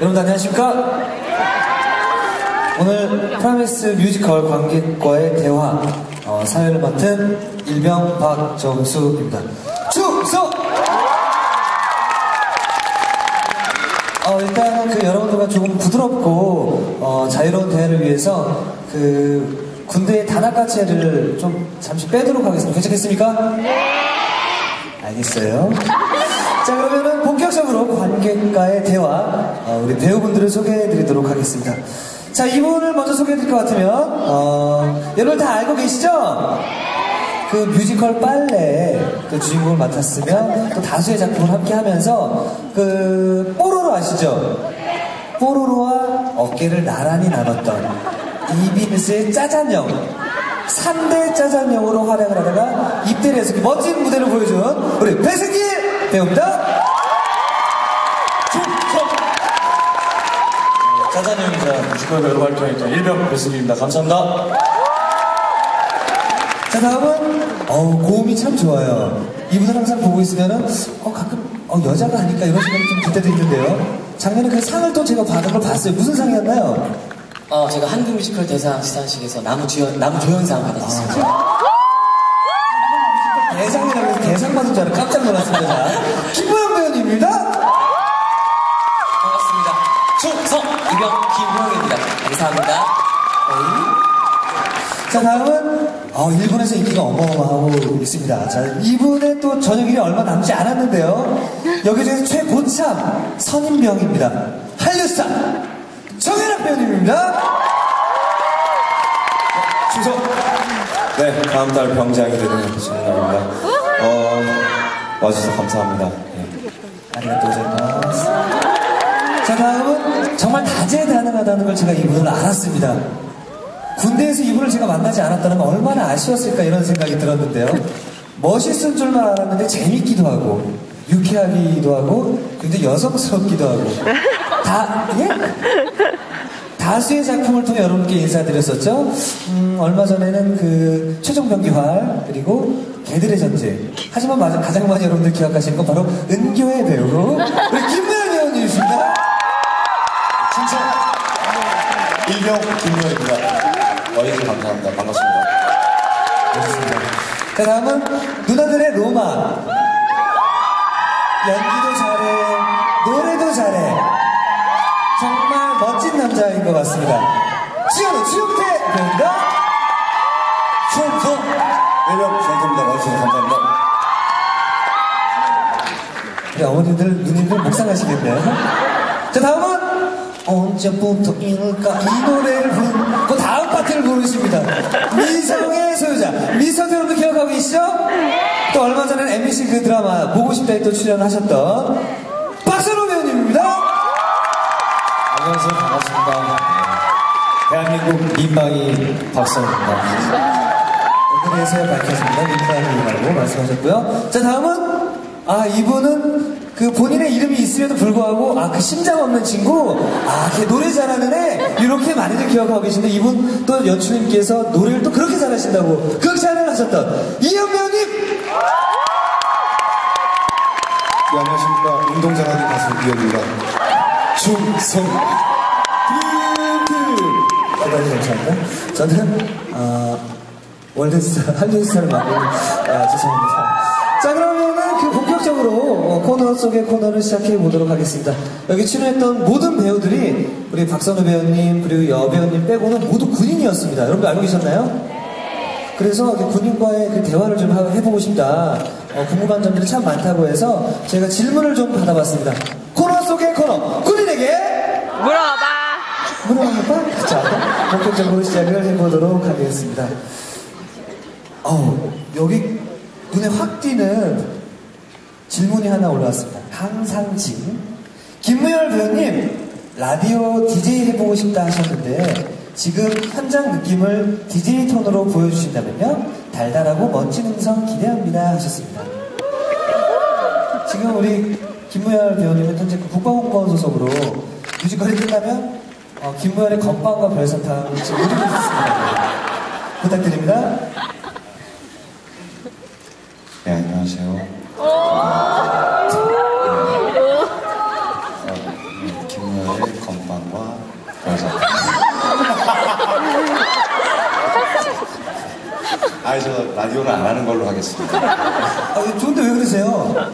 여러분 안녕하십니까? 오늘 프라미스 뮤지컬 관객과의 대화 어, 사연을 맡은 일병 박정수입니다. 축소! 어, 일단은 그 여러분들과 조금 부드럽고 어, 자유로운 대화를 위해서 그 군대의 단아까체를 좀 잠시 빼도록 하겠습니다. 괜찮겠습니까? 네. 알겠어요. 자 그러면은 본격적으로 관객과의 대화 어, 우리 배우분들을 소개해드리도록 하겠습니다. 자 이분을 먼저 소개해드릴 것 같으면 어, 여러분 다 알고 계시죠? 그 뮤지컬 빨래 그 주인공을 맡았으면 또 다수의 작품을 함께 하면서 그 뽀로로 아시죠? 뽀로로와 어깨를 나란히 나눴던 이비누스의 짜잔형 3대 짜잔형으로 활약을 하다가 입대를 해서 멋진 무대를 보여준 우리 배승기 배우입니다. 짜잔형이자 뮤지컬 배우로 활동했던 일병 배승기입니다. 감사합니다. 자 다음은 어 고음이 참 좋아요. 이분을 항상 보고 있으면은 어 가끔 어 여자가 아닐까 이런 생각이 좀 들 때도 있는데요. 작년에 그 상을 또 제가 받은 걸 봤어요. 무슨 상이었나요? 어, 제가 한국 뮤지컬 대상 시상식에서 나무 주연, 나무 조연상 받았습니다. 대상이라고 해서 대상 받은 줄 알고 깜짝 놀랐습니다. 자 다음은 어, 일본에서 인기가 어마어마하고 있습니다. 자 이분의 또 저녁일이 얼마 남지 않았는데요. 여기저기서 최고참 선임병입니다. 한류스타 정현학 배우님입니다. 충성! 네, 다음 달 병장이 되는 신인입니다. 어, 와주셔서 감사합니다. 네. 아리가또 고자이마스. 자 다음은 정말 다재다능하다는 걸 제가 이분을 알았습니다. 군대에서 이분을 제가 만나지 않았다는 건 얼마나 아쉬웠을까 이런 생각이 들었는데요. 멋있은 줄만 알았는데 재밌기도 하고 유쾌하기도 하고 굉장히 여성스럽기도 하고 다 예? 다수의 작품을 통해 여러분께 인사드렸었죠. 음, 얼마 전에는 그 최종 병기활 그리고 개들의 전쟁. 하지만 가장 많이 여러분들 기억하시는 건 바로 은교의 배우 우리 김무현 배우님이십니다. 충성! 일병 김효입니다. 와주셔서 감사합니다. 반갑습니다. 멋있습니다. 자, 다음은 누나들의 로마. 연기도 잘해, 노래도 잘해. 정말 멋진 남자인 것 같습니다. 지현우 주영태 배우입니다. 충성! 일병 주영태입니다. 와주셔서 감사합니다. 우리 어머님들, 누님들 묵상하시겠네요. 자, 다음은 언제부터 일까 이 노래를 부른 그 다음 파트를 부르십니다. 미성의 소유자. 미성 여러분 기억하고 계시죠? 또 얼마 전에 MBC 그 드라마 보고 싶다에 또 출연하셨던 박선호 배우님입니다. 안녕하세요. 반갑습니다. 대한민국 민방위 박선입니다. 오늘에서 밝혔습니다. 민방위라고 말씀하셨고요. 자, 다음은 아, 이분은 그 본인의 이름이 있음에도 불구하고 아, 그 심장 없는 친구 아, 걔 노래 잘하는 애 이렇게 많이들 기억하고 계신데 이분 또 연출님께서 노래를 또 그렇게 잘하신다고 극찬을 하셨던 이현 배우님 네, 안녕하십니까. 운동장하는 가수 이현입니다. 충성! 대단히 감사합니다. 저는 어, 월드스타 한류스타를 있는 아, 죄송합니다. 자 그러면은 그 본격적으로 어, 코너 속의 코너를 시작해 보도록 하겠습니다. 여기 출연했던 모든 배우들이 우리 박선우 배우님 그리고 여 배우님 빼고는 모두 군인이었습니다. 여러분들 알고 계셨나요? 그래서 이렇게 군인과의 그 대화를 좀 하- 해보고 싶다. 어, 궁금한 점들이 참 많다고 해서 저희가 질문을 좀 받아봤습니다. 코너 속의 코너 군인에게 물어봐. 물어봐. 자, 본격적으로 시작을 해보도록 하겠습니다. 어 여기 눈에 확 띄는 질문이 하나 올라왔습니다. 강상진. 김무열 배우님, 라디오 DJ 해보고 싶다 하셨는데, 지금 현장 느낌을 DJ 톤으로 보여주신다면요? 달달하고 멋진 음성 기대합니다 하셨습니다. 지금 우리 김무열 배우님은 현재 그 국가공무원 소속으로 뮤지컬이 끝나면 어, 김무열의 건빵과 별사탕 지금 노리고 있습니다. 부탁드립니다. 네, 안녕하세요. 김우현의 건빵과 여자. 아니 저 라디오는 안 하는 걸로 하겠습니다. 아, 좋은데 왜 그러세요?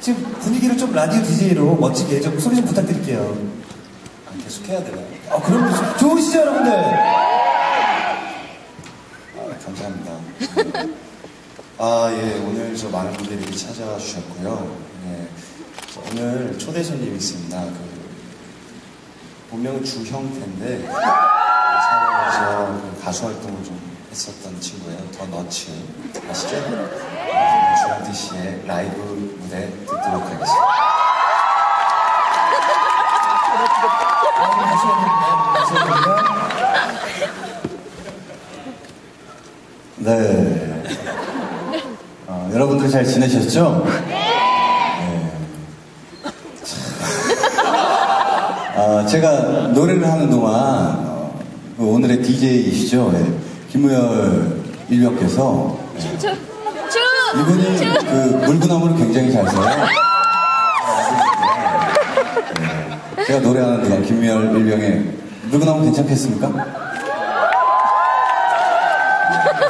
지금 분위기를 좀 라디오 DJ로 멋지게 좀 소리 좀 부탁드릴게요. 아, 계속 해야 되나요? 아, 어, 그럼 좋으시죠, 여러분들? 아, 예, 오늘 저 많은 분들이 찾아와 주셨고요. 예, 저 오늘 초대 손님이 있습니다. 그, 본명은 주형태인데, 서울에서 그 가수 활동을 좀 했었던 친구예요. 더 너츠. 아시죠? 네, 주형태 씨의 라이브 무대 듣도록 하겠습니다. 네. 어, 여러분들 잘 지내셨죠? 네. 아, 제가 노래를 하는 동안 어, 그 오늘의 DJ이시죠? 네. 김무열 일병께서 네. 이분이 그 물구나무를 굉장히 잘 써요. 네. 제가 노래하는 동안 김무열 일병의 물구나무 괜찮겠습니까?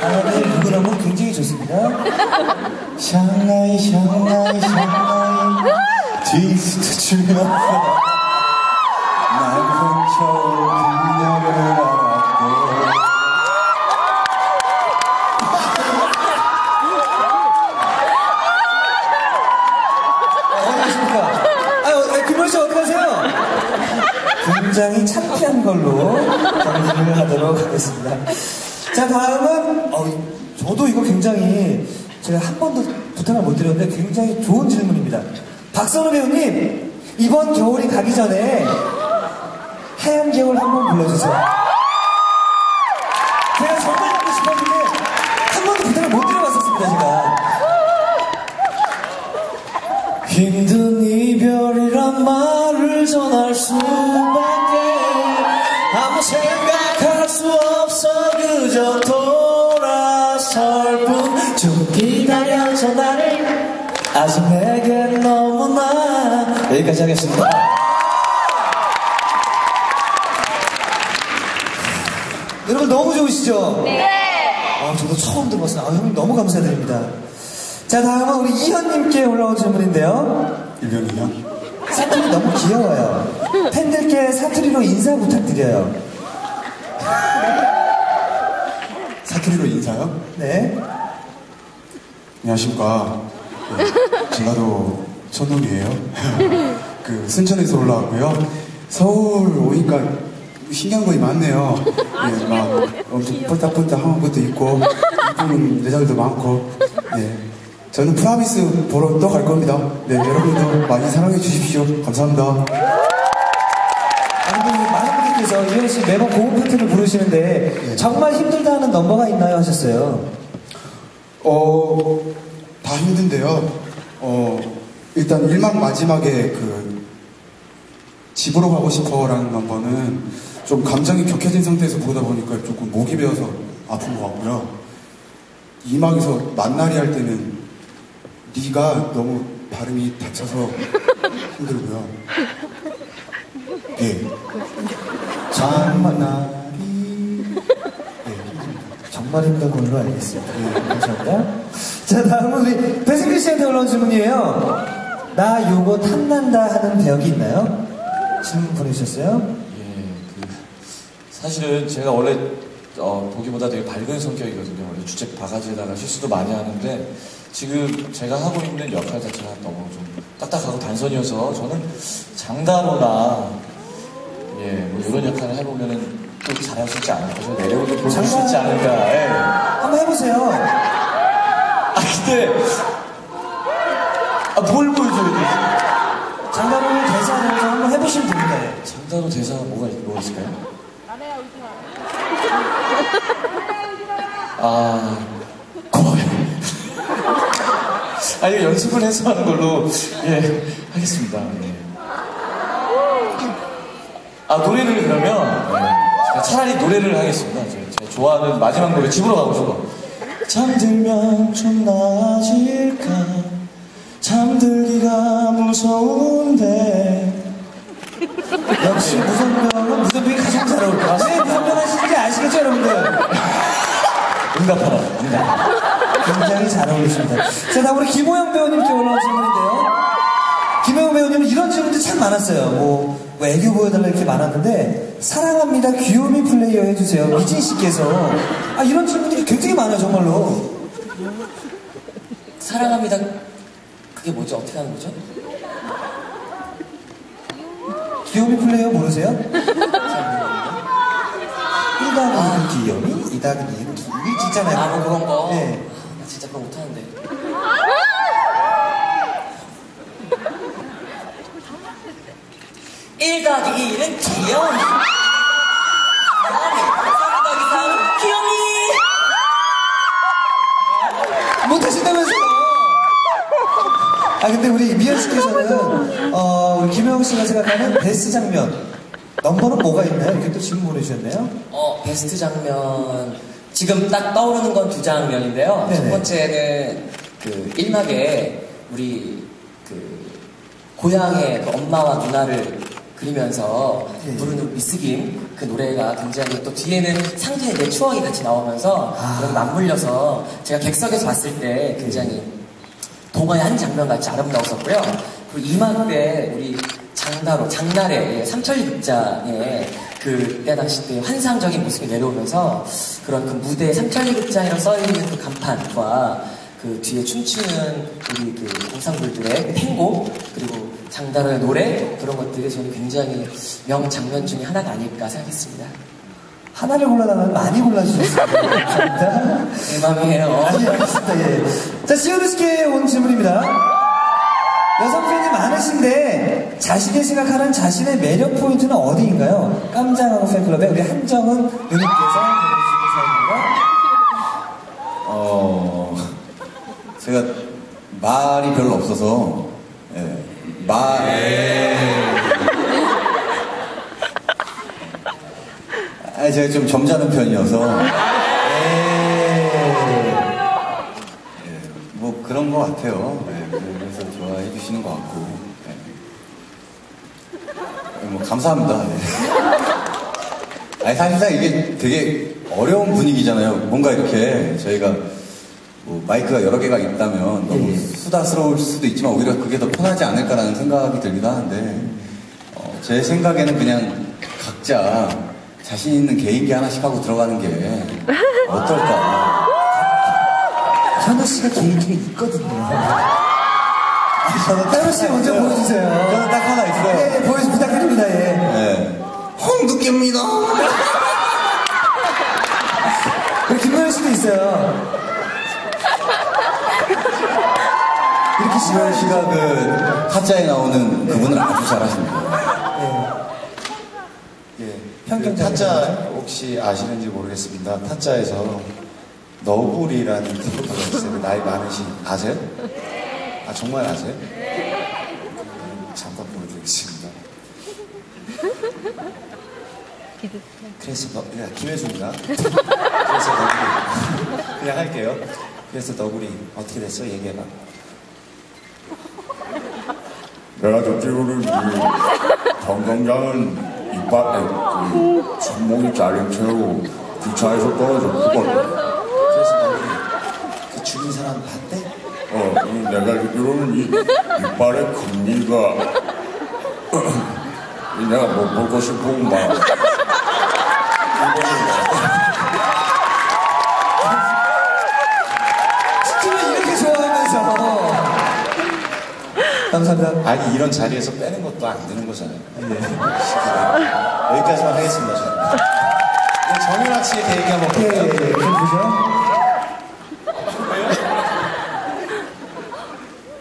강한의 누구나무 굉장히 좋습니다. 샹하이 샹하이 샹하이 디스트 주면 날 훔쳐온 그녀를 알았고 어디 계십니까? 아, 김원 씨 어디 가세요? 굉장히 창피한 걸로 정리를 하도록 하겠습니다. 자, 다음은, 어, 저도 이거 굉장히 제가 한 번도 부탁을 못 드렸는데 굉장히 좋은 질문입니다. 박선우 배우님, 이번 겨울이 가기 전에 하얀 겨울 한 번 불러주세요. 제가 정말 하고 싶었는데 한 번도 부탁을 못 드려봤었습니다, 제가. 힘든 이별이란 말을 전할 수밖에 아무 생각할 수 없어 그저 기다려줘 나를 아직 내겐 너무나 여기까지 하겠습니다 여러분 너무 좋으시죠? 네. 아, 저도 처음 들어봤어요. 아, 형님 너무 감사드립니다. 자, 다음은 우리 이현님께 올라온 질문인데요. 일병이요? 사투리 너무 귀여워요. 팬들께 사투리로 인사 부탁드려요. 사투리로 인사요? 네. 안녕하십니까. 네, 전라도 천동이에요. 그 순천에서 올라왔고요. 서울 오니까 신기한 것이 많네요. 예, 막 엄청 뿔딱뿔딱한 것도 있고 이쁜 여자들도 많고. 예. 저는 프라미스 보러 또 갈 겁니다. 네, 여러분도 많이 사랑해 주십시오. 감사합니다. 아니, 많은 분들께서 이현 씨 매번 고음 파트를 부르시는데 정말 힘들다 하는 넘버가 있나요? 하셨어요. 어, 다 힘든데요. 어, 일단 1막 마지막에 그 집으로 가고 싶어라는 넘버는 좀 감정이 격해진 상태에서 부르다 보니까 조금 목이 베어서 아픈 것 같고요. 2막에서 만나리 할 때는 리가 너무 발음이 다쳐서 힘들고요. 예. 만나리. 예. 힘든 걸로 알겠습니다. 네, 감사합니다. 자, 다음은 우리 배승규 씨한테 올라온 질문이에요. 나 요거 탐난다 하는 배역이 있나요? 질문 보내주셨어요. 예, 그 사실은 제가 원래 어, 보기보다 되게 밝은 성격이거든요. 원래 주책 바가지에다가 실수도 많이 하는데 지금 제가 하고 있는 역할 자체가 너무 좀 딱딱하고 단선이어서 저는 장단어나 예, 뭐 이런 역할을 해보면은 또 잘할 수 있지 않을까. 저 내려오도 보여줄 수 있지 않을까. 예. 한번 해보세요. 아 근데 아, 뭘 보여줘야 되지? 장단어를 대사를 한번 해보시면 됩니다. 예. 장단어 대사가 뭐가, 있- 뭐가 있을까요? 아, 고마워요. 아, 이거 연습을 해서 하는 걸로, 예, 하겠습니다. 예. 아, 노래를 그러면, 차라리 노래를 하겠습니다. 제가, 좋아하는 마지막 노래, 집으로 가고 싶어. 잠들면 좀 나아질까? 잠들기가 무서운데. 역시 무선병은 무선병이 가장 잘 어울려요. 왜 무선병 하시는지 아시겠죠, 여러분들? 응답하라. 응답. 굉장히 잘 어울리십니다. 자, 다음 우리 김호영 배우님께 올라온 질문인데요. 김호영 배우님은 이런 질문들이 참 많았어요. 뭐, 뭐 애교 보여달라 이렇게 많았는데, 사랑합니다. 귀요미 플레이어 해주세요. 미진 씨께서. 아, 이런 질문들이 굉장히 많아요, 정말로. 사랑합니다. 그게 뭐죠? 어떻게 하는 거죠? 귀요미 플레이어 모르세요? 1단은 귀요미, 2단은 귀요미 있잖아요. 아, 뭐 그런 거. 네. 아, 나 진짜 그런 거 못하는데. 일 더하기 일은 귀여움이. 삼 더하기 삼은 귀요미. 못하신다면서요? 아 근데 우리 미연 씨께서는 어, 김영 씨가 생각하는 베스트 장면 넘버는 뭐가 있나요? 이렇게 또 질문 보내주셨네요. 어, 베스트 장면. 지금 딱 떠오르는 건 두 장면인데요. 네네. 첫 번째는 그 1막에 우리 그 고향의 그 엄마와 누나를 그리면서 예. 부르는 미스김 그 노래가 굉장히 또 뒤에는 상태의 내 추억이 같이 나오면서 아. 그런 맞물려서 제가 객석에서 봤을 때 굉장히 동화의 한 장면 같이 아름다웠었고요. 그리고 2막 때 우리 장나로, 장날의 삼천리 극장에 그때 당시 때 환상적인 모습이 내려오면서 그런 그 무대 삼천리 극장이라고 써있는 그 간판과 그 뒤에 춤추는 우리 그 공상들들의 그 탱고 그리고 장다로의 노래 그런 것들이 저는 굉장히 명 장면 중에 하나가 아닐까 생각했습니다. 하나를 골라달라면 많이 골라주셨습니다. 감사합니다. 내 맘이에요. 아니, 알겠습니다. 예. 자, 시오르스케에 온 질문입니다. 여성 팬이 많으신데 자신이 생각하는 자신의 매력 포인트는 어디인가요? 깜장하고 팬클럽의 우리 한정은 누님께서 보내주신 사연입니다. 어, 제가 말이 별로 없어서, 예, 말. 아, 제가 좀 점잖은 편이어서, 예, 뭐 그런 것 같아요. 예, 그래서 좋아해 주시는 것 같고, 예. 뭐 감사합니다. 네. 아니 사실상 이게 되게 어려운 분위기잖아요. 뭔가 이렇게 저희가 뭐 마이크가 여러 개가 있다면 너무 예. 수다스러울 수도 있지만 오히려 그게 더 편하지 않을까라는 생각이 들기도 하는데 어, 제 생각에는 그냥 각자 자신 있는 개인기 하나씩 하고 들어가는 게 어떨까. 현우 씨가 개인기가 있거든요. 현우 씨 먼저 보여주세요. 저는 딱 하나 있어요. 예, 예, 보여주 부탁드립니다. 예. 네. 홍두깨입니다. 그리고 김노현 씨도 있어요. 이렇게 씨가 그 타짜에 나오는 그분을 아주 잘하십니다. 예. 예. 평균 그 타짜 혹시 아시는지 모르겠습니다. 타짜에서 너구리라는 캐릭터가 있어요. 나이 많으신 아세요? 아 정말 아세요? 음, 잠깐 보여드리겠습니다. 그래서 너, 그냥 김혜수입니다. 그래서 너구리. 그냥 할게요. 그래서 너구리 어떻게 됐어? 얘기해봐. 내가 듣기로는 그 정경장은 이빨에 그 손목이 잘린 채로 기차에서 떨어져 죽었다. 그래서 너구리 그 죽인 사람 봤대? 어, 음, 내가 듣기로는 이 이빨에 금리가 내가 뭐 먹고 싶은 막춤 감사합니다. 아니 이런 자리에서 빼는 것도 안 되는 거잖아요. 여기까지만 하겠습니다. 정윤아 씨의 개인기 한번 예, 예, 볼까요? 예. 그럼 보죠.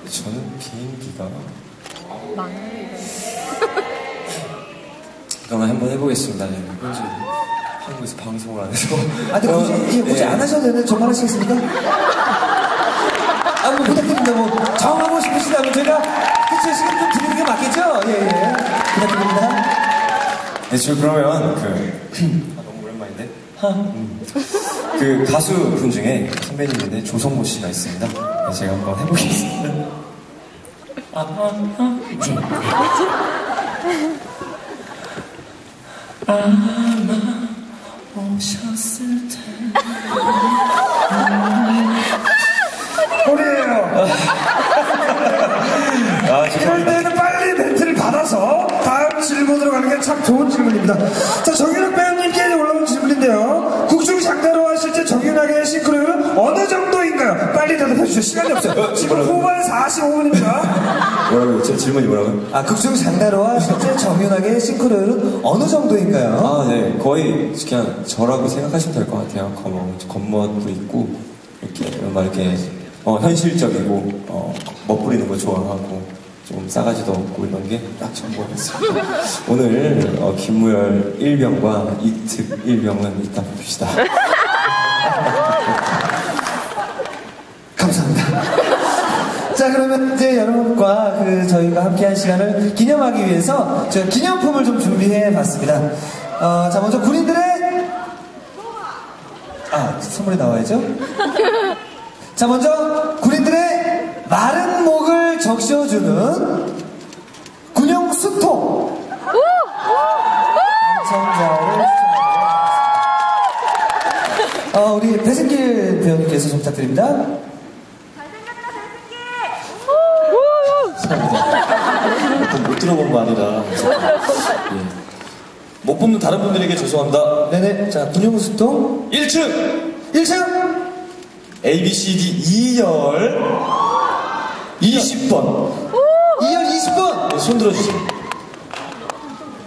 저는 비행기가 그러면 한번 해보겠습니다. 네, 현재 한국에서 방송을 안 해서. 아, 근데 굳이, 예, 굳이 네. 안 하셔도 되는데 정말 하시겠습니까? 아, 뭐 부탁드립니다. 뭐, 정하고 싶으시다면 제가 그쵸, 시간 좀 드리는 게 맞겠죠? 예, 예. 부탁드립니다. 네, 저 그러면 그 아, 너무 오랜만인데. 음. 그 가수 분 중에 선배님인데 조성모 씨가 있습니다. 네, 제가 한번 해보겠습니다. 아, 아, 아. 아마 오셨을 텐데 아, 이럴 때는 빨리 멘트를 받아서 다음 질문으로 가는 게 참 좋은 질문입니다. 자, 정윤욱 배우님께 올라온 질문인데요. 국중 장대로 하실 때 정윤하게 싱크로율은 어느 정도인가요? 빨리 대답해 주세요. 시간이 없어요. 지금 후반 45분입니다. 뭐라고? 제 질문이 뭐라고요? 아, 국중 장대로 하실 때 정윤하게 싱크로율은 어느 정도인가요? 아, 네. 거의 그냥 저라고 생각하시면 될 것 같아요. 검은, 겉멋도 있고, 이렇게, 막 이렇게. 어, 현실적이고, 어, 멋부리는 거 좋아하고, 좀 싸가지도 없고 이런 게딱 전부였습니다. 오늘, 어, 김무열 1병과 이특 1병은 이따 봅시다. 감사합니다. 자, 그러면 이제 여러분과 그 저희가 함께한 시간을 기념하기 위해서 제가 기념품을 좀 준비해 봤습니다. 어, 자, 먼저 군인들의 아, 선물이 나와야죠. 자, 먼저 군인들의 마른 목을 적셔주는 군용 수통. 당첨자를 추천합니다. 어, 우리 배승길 배우님께서 좀 부탁드립니다. 보통 못 들어본 거 아니라. 예. 못 뽑는 다른 분들에게 죄송합니다. 네네. 자, 군용 수통 1층 1층 ABCD 2열 20번 2열 20번 네, 손 들어주세요.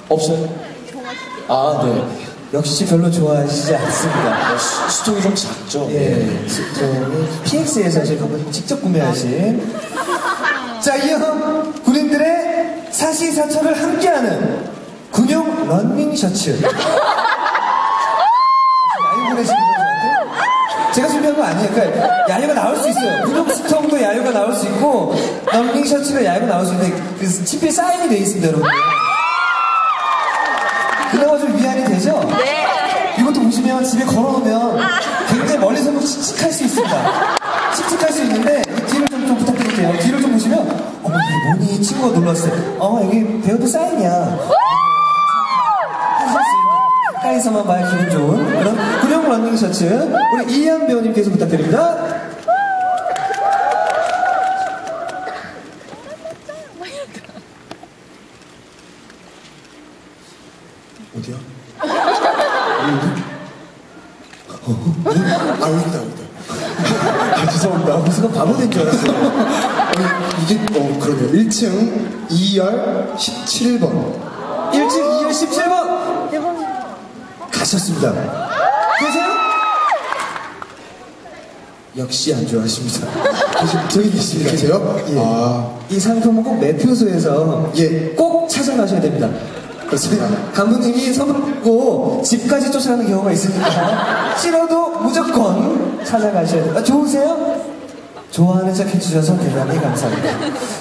없어요? 아, 네. 역시 별로 좋아하시지 않습니다. 네, 수- 수통이 좀 작죠? 예, 수통이 PX에서 지금 한번 직접 구매하신. 자, 이어 군인들의 사시사철을 함께하는 군용 런닝 셔츠. 아니에요. 그러니까 야유가 나올 수 있어요. 수통도 야유가 나올 수 있고 런닝 셔츠가 야유가 나올 수 있는데 그 친필 사인이 돼 있습니다, 여러분. 그나마 좀 위안이 되죠? 네. 이것도 보시면 집에 걸어놓으면 굉장히 멀리서도 칙칙할 수 있습니다. 칙칙할 수 있는데 이 뒤를 좀, 좀 부탁드릴게요. 뒤를 좀 보시면 어머 이게 뭐니 친구가 놀랐어요. 어 여기 배우도 사인이야. 가까이서만 봐야 기분 좋은 그런 군용 런닝 셔츠 우리 이현 배우님께서 부탁드립니다. 어디야? 여기? 어? 아, 여기다, 여기다. 아, 죄송합니다. 무슨 바보 된 줄 알았어요. 이게, 어, 그러네요. 1층 2열 17번. 1층 2열 17번 가셨습니다. 계세요? 역시 안 좋아하십니다. 저기, 저기 계시, 계세요? 예. 아, 이 상품은 꼭 매표소에서 예. 꼭 찾아가셔야 됩니다. 그렇습니다. 선물 듣고 집까지 쫓아가는 경우가 있으니까 싫어도 무조건 찾아가셔야 돼요. 아, 좋으세요? 좋아하는 척 해주셔서 대단히 감사합니다.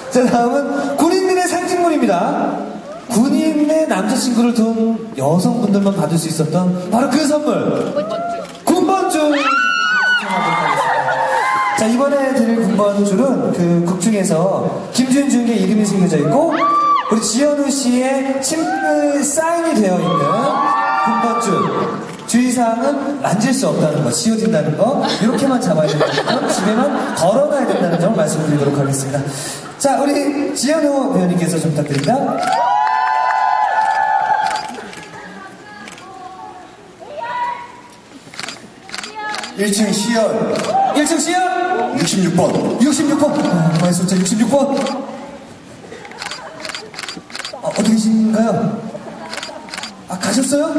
자, 다음은 군인들의 상징물입니다. 군인의 남자친구를 둔 여성분들만 받을 수 있었던 바로 그 선물. 군번줄. 자, 이번에 드릴 군번줄은 그 극 중에서 김준 주의 이름이 새겨져 있고, 우리 지현우 씨의 친필 사인이 되어 있는 군번줄. 주의사항은 만질 수 없다는 거, 씌워진다는 거, 이렇게만 잡아야 된다는 점, 집에만 걸어놔야 된다는 점을 말씀드리도록 하겠습니다. 자, 우리 지현우 배우님께서 좀 부탁드립니다. 일층 시열 1층 시연 66번 66번. 아, 정말 숫자 66번. 어, 어디 계신가요? 아, 가셨어요?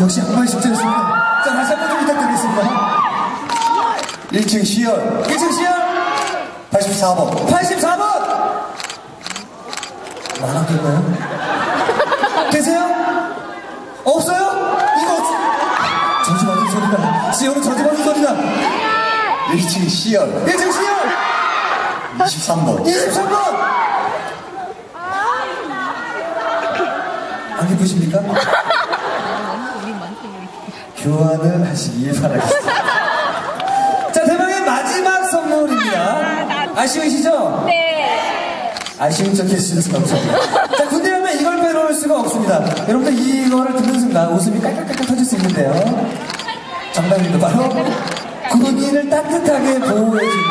역시 양말 숙제였습니다. 자, 다시 한 번 좀 부탁드리겠습니다. 1층 시열 1층 시연 84번 84번! 많았겠나요? 계세요? 없어요? 이거 저주받은 소리다. 시연은 저주받은 소리다. 1층 시열 1층 시연 23번 23번! 안 기쁘십니까? 교환을 하시길 바라겠습니다. 자, 대망의 마지막 선물입니다. 아쉬우시죠? 네. 아쉬운 척 해주셔서 감사합니다. 자, 군대 가면 이걸 빼놓을 수가 없습니다. 여러분들 이거를 듣는 순간 웃음이 깔깔깔깔 터질 수 있는데요. 정답입니다. 바로 군인을 따뜻하게 보호해주는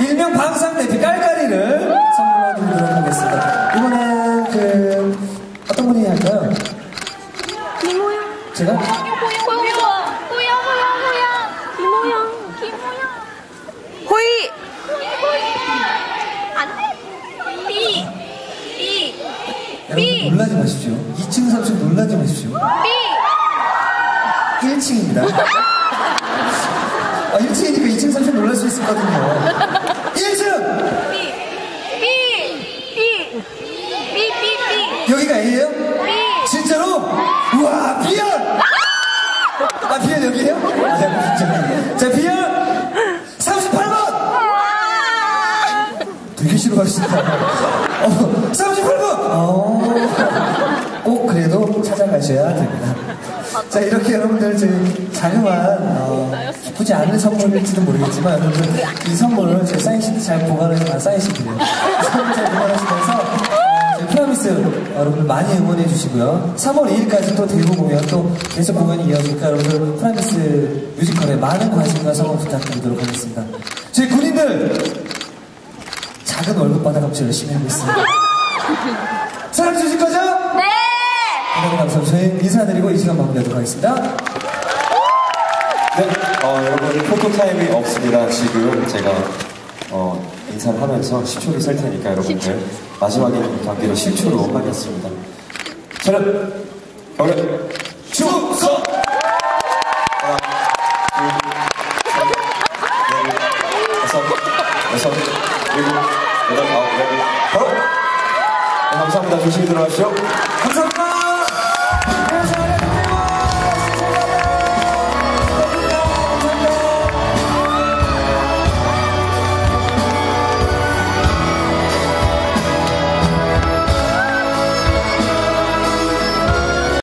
일명 방상 내피 깔깔이를 선물로 드리도록 하겠습니다. 이번엔 그 어떤 어떤 분이 할까요? 김호영. 제가? 호영, 호영, 호영, 호영, 호영. 김호영, 김호영. 호이. 호이. 안 돼. 삐. 삐. 여러분 놀라지 마십시오. 2층, 3층 놀라지 마십시오. 삐. 1층입니다. 아, 1층이니까 2층, 3층 놀랄 수 있거든요. 1층! 삐. 삐. 삐. 삐, 삐, 삐. 여기가 A예요? 삐. 진짜로? 우와, 비열! 아, 비열 여기에요? 아, 진짜. 자, 비열 38번! 되게 싫어하신다. 어, 38번! 어, 꼭 그래도 찾아가셔야 됩니다. 자, 이렇게 여러분들 저희 자그마한, 어, 기쁘지 않은 선물일지도 모르겠지만, 여러분들 이 선물을 제 사인시트 잘 보관해서, 아, 사인시트래요. 이 선물 잘 보관하시면서, 어, 프라미스 여러분들 많이 응원해 주시고요. 3월 2일까지 또 대구 공연, 또 계속 공연이 이어지니까 여러분들 프라미스 뮤지컬에 많은 관심과 성원 부탁드리도록 하겠습니다. 저희 군인들, 작은 월급 받아가면서 열심히 하고 있습니다. 사랑해 주실 거죠? 네. 대단히 감사합니다. 저희 인사드리고 이 시간 마무리하도록 하겠습니다. 네, 어, 여러분 포토타임이 없습니다. 지금 제가 어, 인사를 하면서 10초를 셀 테니까 여러분들 마지막에 경기로 10초로 하겠습니다. 차렷! 경례! 조심히 들어가십시오.